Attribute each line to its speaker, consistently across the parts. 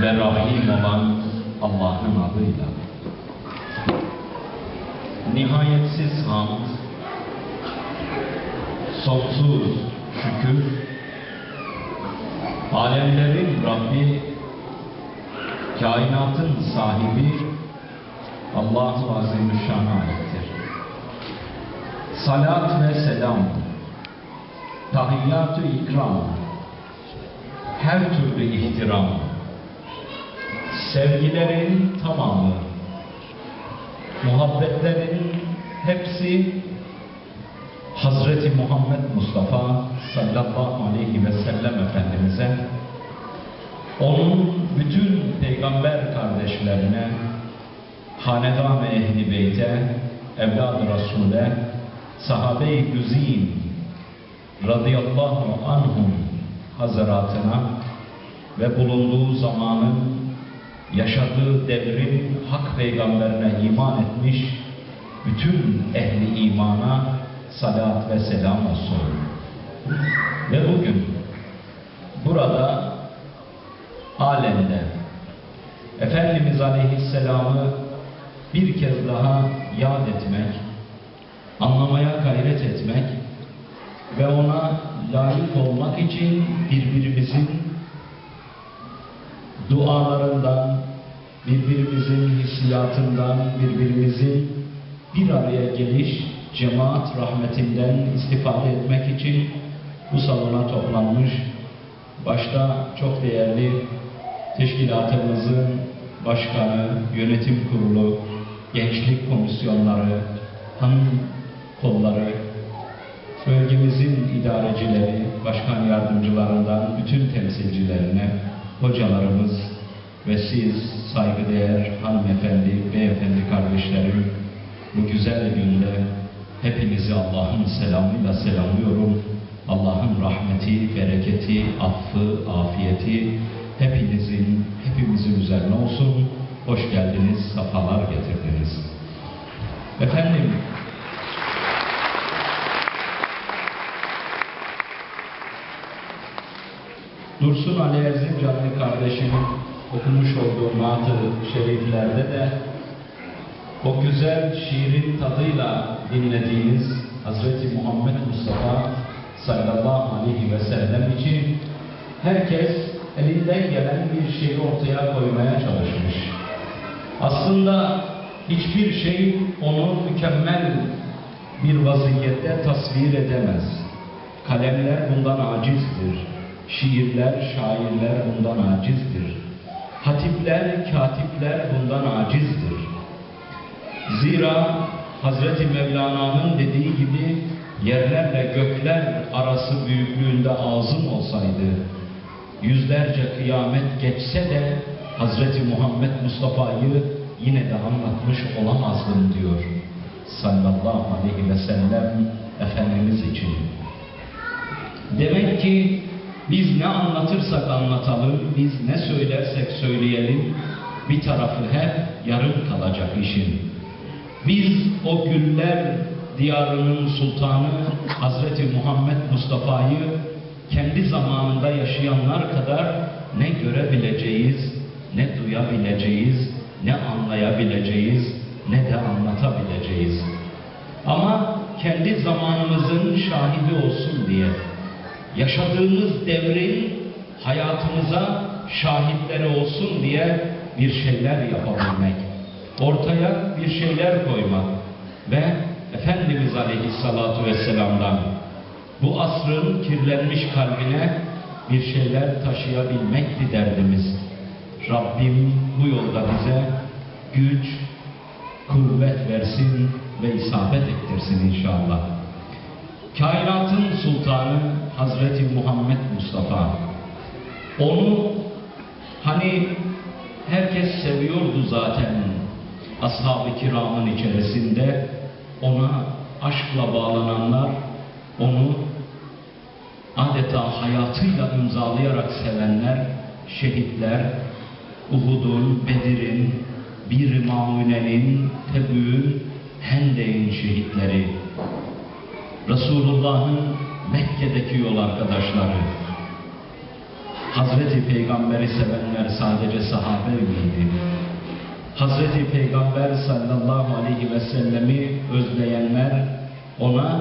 Speaker 1: ve Rahim olan Allah'ın adıyla. Nihayetsiz hamd, sonsuz şükür, alemlerin Rabbi, kainatın sahibi Allah-u Azimüşşan'a aittir. Salat ve selam, tahiyyatü ikram, her türlü ihtiram, sevgilerin tamamı, muhabbetlerin hepsi Hazreti Muhammed Mustafa sallallahu aleyhi ve sellem Efendimiz'e, onun bütün peygamber kardeşlerine, hanedan-ı ehli beyte, evlad-ı Resul'e, sahabe-i güzin radıyallahu anhum hazaratına ve bulunduğu zamanın yaşadığı devrin hak peygamberine iman etmiş bütün ehli imana salat ve selam olsun. Ve bugün burada alemde Efendimiz Aleyhisselam'ı bir kez daha yad etmek, anlamaya gayret etmek ve ona layık olmak için birbirimizin dualarından, birbirimizin hissiyatından, birbirimizin bir araya geliş, cemaat rahmetinden istifade etmek için bu salona toplanmış, başta çok değerli teşkilatımızın başkanı, yönetim kurulu, gençlik komisyonları, hanım kolları, bölgemizin idarecileri, başkan yardımcılarından bütün temsilcilerine, hocalarımız ve siz saygıdeğer hanımefendi, beyefendi kardeşlerim, bu güzel günde hepinizi Allah'ın selamıyla selamlıyorum. Allah'ın rahmeti, bereketi, affı, afiyeti hepinizin, hepimizin üzerine olsun. Hoş geldiniz, safalar getirdiniz. Efendim, kardeşimin okumuş olduğu naat şeriflerde de o güzel şiirin tadıyla dinlediğiniz Hazreti Muhammed Mustafa sallallahu aleyhi ve sellem için herkes elinden gelen bir şeyi ortaya koymaya çalışmış. Aslında hiçbir şey onu mükemmel bir vaziyette tasvir edemez. Kalemler bundan acizdir. Şiirler, şairler bundan acizdir. Hatipler, katipler bundan acizdir. Zira Hazreti Mevlana'nın dediği gibi yerlerle gökler arası büyüklüğünde ağzım olsaydı, yüzlerce kıyamet geçse de Hazreti Muhammed Mustafa'yı yine de anlatmış olamazdım diyor sallallahu aleyhi ve sellem Efendimiz için. Demek ki biz ne anlatırsak anlatalım, biz ne söylersek söyleyelim, bir tarafı hep yarım kalacak işin. Biz o güller diyarının sultanı Hazreti Muhammed Mustafa'yı kendi zamanında yaşayanlar kadar ne görebileceğiz, ne duyabileceğiz, ne anlayabileceğiz, ne de anlatabileceğiz. Ama kendi zamanımızın şahidi olsun diye yaşadığımız devrin hayatımıza şahitleri olsun diye bir şeyler yapabilmek, ortaya bir şeyler koymak ve Efendimiz Aleyhissalatu Vesselam'dan bu asrın kirlenmiş kalbine bir şeyler taşıyabilmekti derdimiz. Rabbim bu yolda bize güç, kuvvet versin ve isabet ettirsin inşallah. Kainatın sultanı Hazreti Muhammed Mustafa. Onu hani herkes seviyordu zaten ashab-ı kiramın içerisinde ona aşkla bağlananlar onu adeta hayatıyla imzalayarak sevenler, şehitler, Uhud'un, Bedir'in, Bir Maune'nin, Tebü'ün, Hendek'in şehitleri, Resulullah'ın Mekke'deki yol arkadaşları, Hazreti Peygamber'i sevenler sadece sahabe miydi? Hazreti Peygamber sallallahu aleyhi ve sellemi özleyenler, ona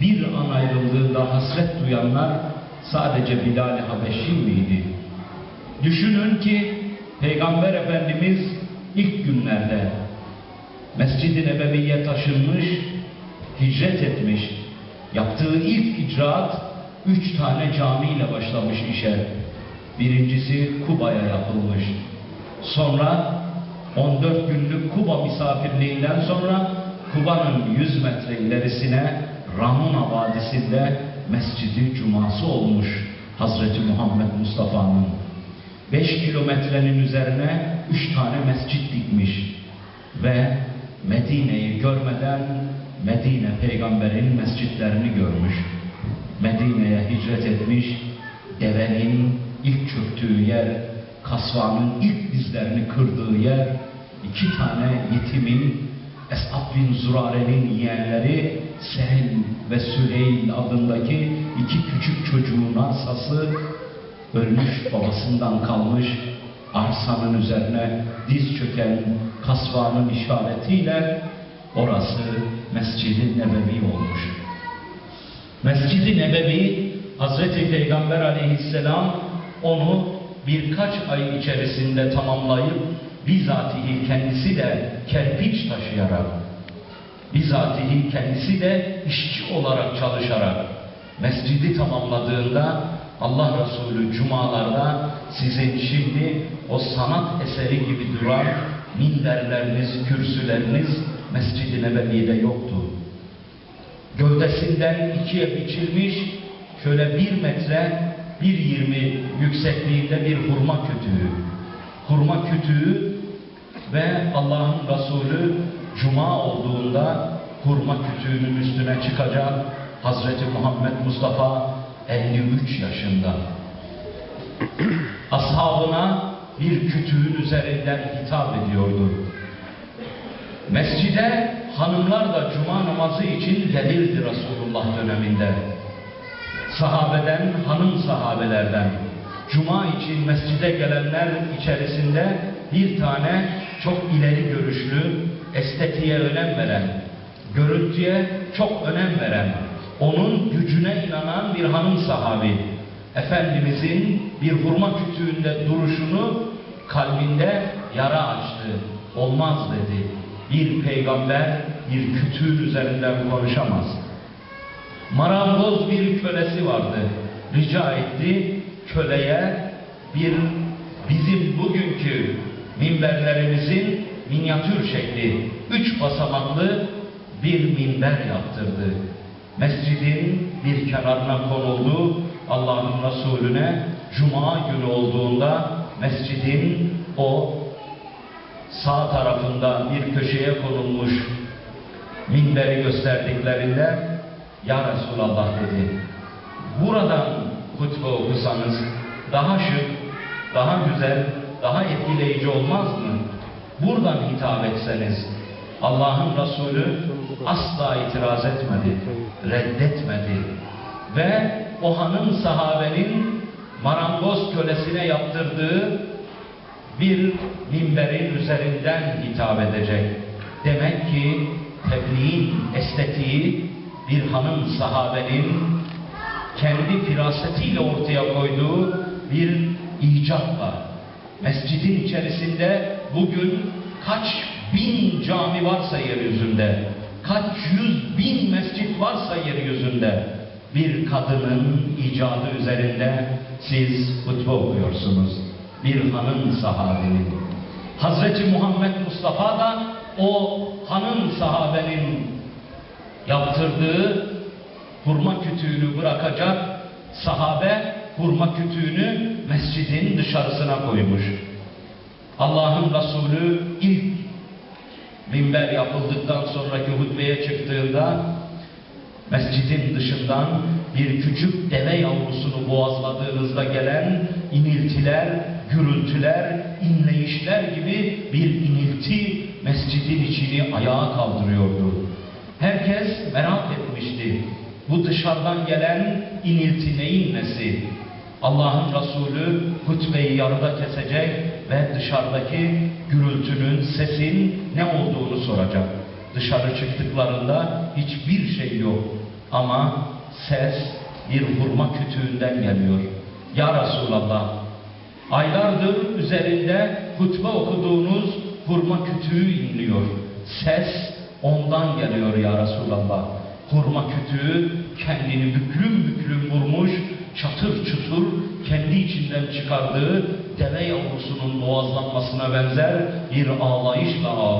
Speaker 1: bir an ayrıldığında hasret duyanlar sadece Bilal-i Habeşi miydi? Düşünün ki Peygamber Efendimiz ilk günlerde Mescid-i Nebevi'ye taşınmış, hicret etmiş. Yaptığı ilk icraat üç tane camiyle başlamış işe. Birincisi Kuba'ya yapılmış. Sonra 14 günlük Kuba misafirliğinden sonra Kuba'nın 100 metre ilerisine Ramuna Vadisi'nde Mescidi Cuması olmuş Hazreti Muhammed Mustafa'nın. 5 kilometrenin üzerine 3 tane mescit dikmiş ve Medine'yi görmeden Medine peygamberin mescitlerini görmüş. Medine'ye hicret etmiş, devenin ilk çöktüğü yer, kasvanın ilk dizlerini kırdığı yer, iki tane yetimin Esad bin Zurare'nin yeğenleri Sehel ve Süleyl adındaki iki küçük çocuğun arsası ölmüş babasından kalmış arsanın üzerine diz çöken kasvanın işaretiyle orası Mescid-i Nebevi olmuş. Mescid-i Nebevi Hazreti Peygamber aleyhisselam onu birkaç ay içerisinde tamamlayıp bizatihi kendisi de kerpiç taşıyarak bizatihi kendisi de işçi olarak çalışarak mescidi tamamladığında Allah Resulü cumalarda sizin şimdi o sanat eseri gibi duran minderleriniz, kürsüleriniz Mescid-i Nebevi'de yoktu. Gövdesinden ikiye biçilmiş şöyle bir metre, bir yirmi yüksekliğinde bir hurma kütüğü. Hurma kütüğü ve Allah'ın Resulü Cuma olduğunda hurma kütüğünün üstüne çıkacak Hazreti Muhammed Mustafa 53 yaşında. Ashabına bir kütüğün üzerinden hitap ediyordu. Mescide hanımlar da cuma namazı için gelirdi Resulullah döneminde. Sahabeden, hanım sahabelerden, cuma için mescide gelenler içerisinde bir tane çok ileri görüşlü, estetiğe önem veren, görüntüye çok önem veren, onun gücüne inanan bir hanım sahabi, Efendimizin bir hurma kütüğünde duruşunu kalbinde yara açtı. Olmaz dedi. Bir peygamber bir kütüğün üzerinden konuşamaz. Marangoz bir kölesi vardı. Rica etti köleye bir bizim bugünkü minberlerimizin minyatür şekli, üç basamaklı bir minber yaptırdı. Mescidin bir kenarına konuldu. Allah'ın Resulüne Cuma günü olduğunda mescidin o sağ tarafında bir köşeye konulmuş minberi gösterdiklerinde Ya Resulallah dedi. Buradan hutbe okusanız daha şık, daha güzel, daha etkileyici olmaz mı? Buradan hitap etseniz Allah'ın Resulü asla itiraz etmedi, reddetmedi ve o hanım sahabenin marangoz kölesine yaptırdığı bir minberin üzerinden hitap edecek. Demek ki tebliğin estetiği bir hanım sahabenin kendi firasetiyle ortaya koyduğu bir icat var. Mescidin içerisinde bugün kaç bin cami varsa yeryüzünde, kaç yüz bin mescit varsa yeryüzünde bir kadının icadı üzerinde siz hutbe okuyorsunuz. Bir hanım sahabenin. Hazreti Muhammed Mustafa da o hanım sahabenin yaptırdığı hurma kütüğünü bırakacak sahabe hurma kütüğünü mescidin dışarısına koymuş. Allah'ın Resulü ilk minber yapıldıktan sonraki hutbeye çıktığında mescidin dışından bir küçük deve yavrusunu boğazladığınızda gelen iniltiler, gürültüler, inleyişler gibi bir inilti mescidin içini ayağa kaldırıyordu. Herkes merak etmişti. Bu dışarıdan gelen inilti neyin nesi? Allah'ın Resulü hutbeyi yarıda kesecek ve dışarıdaki gürültünün, sesin ne olduğunu soracak. Dışarı çıktıklarında hiçbir şey yok. Ama ses bir hurma kütüğünden geliyor. Ya Resulallah, aylardır üzerinde hutbe okuduğunuz hurma kütüğü inliyor. Ses ondan geliyor ya Resulallah. Hurma kütüğü kendini büklüm büklüm vurmuş, çatır çutur kendi içinden çıkardığı deve yavrusunun boğazlanmasına benzer bir ağlayışla ağlıyor.